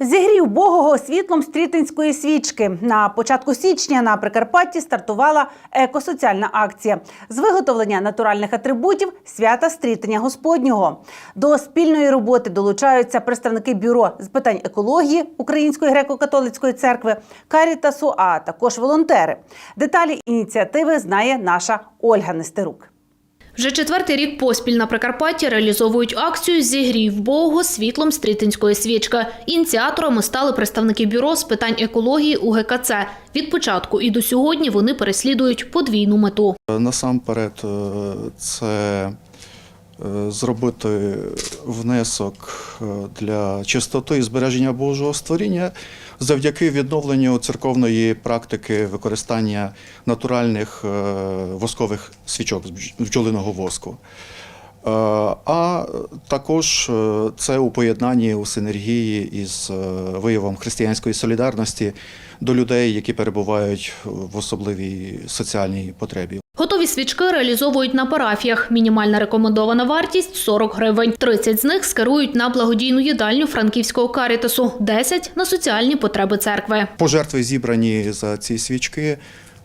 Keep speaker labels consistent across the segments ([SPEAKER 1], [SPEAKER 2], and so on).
[SPEAKER 1] Зігрів Богого світлом стрітинської свічки. На початку січня на Прикарпатті стартувала екосоціальна акція з виготовлення натуральних атрибутів свята стрітення Господнього. До спільної роботи долучаються представники бюро з питань екології Української греко-католицької церкви, Карітасу, а також волонтери. Деталі ініціативи знає наша Ольга Нестерук.
[SPEAKER 2] Вже четвертий рік поспіль на Прикарпатті реалізовують акцію «Зігрів Богу світлом стрітинської свічки. Ініціаторами стали представники бюро з питань екології УГКЦ. Від початку і до сьогодні вони переслідують подвійну мету.
[SPEAKER 3] Насамперед, е, це зробити внесок е, для чистоти і збереження Божого створіння завдяки відновленню церковної практики використання натуральних е, воскових свічок з бдж- бджолиного воску. Е, А також е, це у поєднанні у синергії із е, виявом християнської солідарності до людей, які перебувають в особливій соціальній потребі.
[SPEAKER 2] Готові свічки реалізовують на парафіях. Мінімальна рекомендована вартість – 40 гривень. 30 з них скерують на благодійну їдальню франківського карітасу, 10 – на соціальні потреби церкви.
[SPEAKER 3] Пожертви зібрані за ці свічки.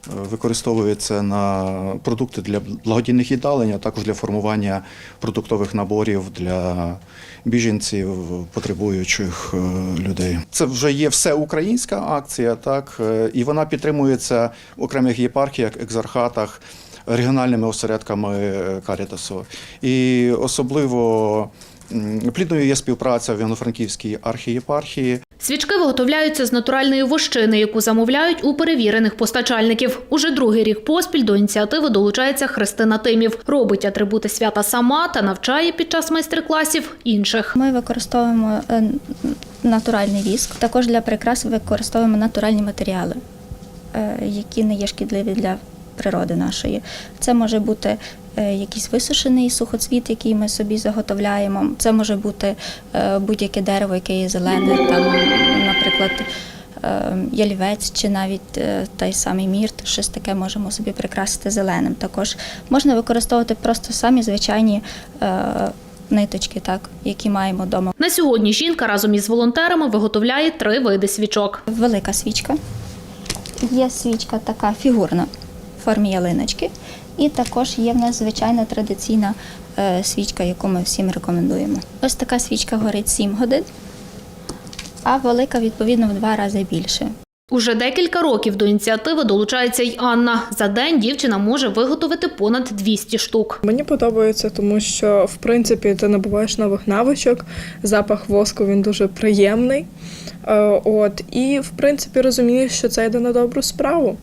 [SPEAKER 3] Використовуються на продукти для благодійних їдалень, а також для формування продуктових наборів для біженців, потребуючих е, людей. Це вже є всеукраїнська акція, так е, і вона підтримується в окремих єпархіях, екзархатах, регіональними осередками е, Карітасу. І особливо плідною є співпраця в Івано-Франківській архієпархії.
[SPEAKER 2] Свічки виготовляються з натуральної вощини, яку замовляють у перевірених постачальників. Уже другий рік поспіль до ініціативи долучається Христина Тимів. Робить атрибути свята сама та навчає під час майстер-класів інших.
[SPEAKER 4] Ми використовуємо е, натуральний віск. Також для прикрас використовуємо натуральні матеріали, е, які не є шкідливі для природи нашої. Це може бути якийсь висушений сухоцвіт, який ми собі заготовляємо. Це може бути е, будь-яке дерево, яке є зелене, там, наприклад. е, Ялівець чи навіть е, той самий мірт, щось таке можемо собі прикрасити зеленим. Також можна використовувати просто самі звичайні е, ниточки, так, які маємо вдома.
[SPEAKER 2] На сьогодні жінка разом із волонтерами виготовляє три види свічок.
[SPEAKER 4] Велика свічка. Є свічка така фігурна в формі ялиночки. І також є в нас звичайна традиційна е, свічка, яку ми всім рекомендуємо. Ось така свічка горить 7 годин, а велика, відповідно, в два рази більше.
[SPEAKER 2] Уже декілька років до ініціативи долучається й Анна. За день дівчина може виготовити понад 200 штук.
[SPEAKER 5] Мені подобається, тому що в принципі ти набуваєш нових навичок. Запах воску він дуже приємний. Е, От і в принципі розумієш, що це йде на добру справу.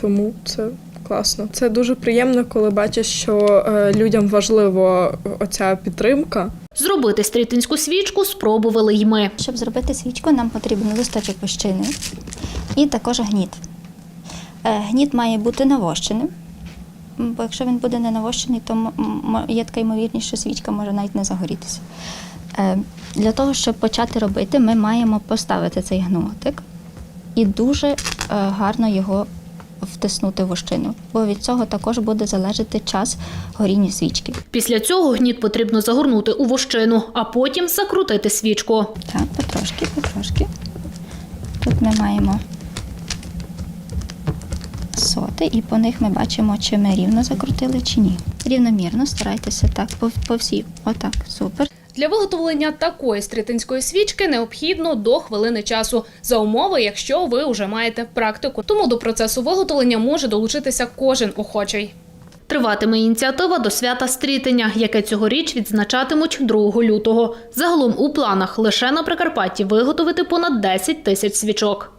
[SPEAKER 5] Тому це класно. Це дуже приємно, коли бачиш, що е, людям важливо оця підтримка.
[SPEAKER 2] Зробити стрітинську свічку спробували й ми.
[SPEAKER 4] Щоб зробити свічку, нам потрібен листочок вощини і також гніт. Е, Гніт має бути навощеним, бо якщо він буде не навощений, то є така ймовірність, що свічка може навіть не загорітися. Е, Для того, щоб почати робити, ми маємо поставити цей гнотик і дуже е, гарно його втиснути в вощину, бо від цього також буде залежати час горіння свічки.
[SPEAKER 2] Після цього гніт потрібно загорнути у вощину, а потім закрутити свічку.
[SPEAKER 4] Так, потрошки, потрошки. Тут ми маємо соти, і по них ми бачимо, чи ми рівно закрутили, чи ні. Рівномірно старайтеся так, по, по всій. Отак, супер.
[SPEAKER 2] Для виготовлення такої стрітинської свічки необхідно до хвилини часу, за умови, якщо ви вже маєте практику. Тому до процесу виготовлення може долучитися кожен охочий. Триватиме ініціатива до свята стрітення, яке цьогоріч відзначатимуть 2 лютого. Загалом у планах лише на Прикарпатті виготовити понад 10 тисяч свічок.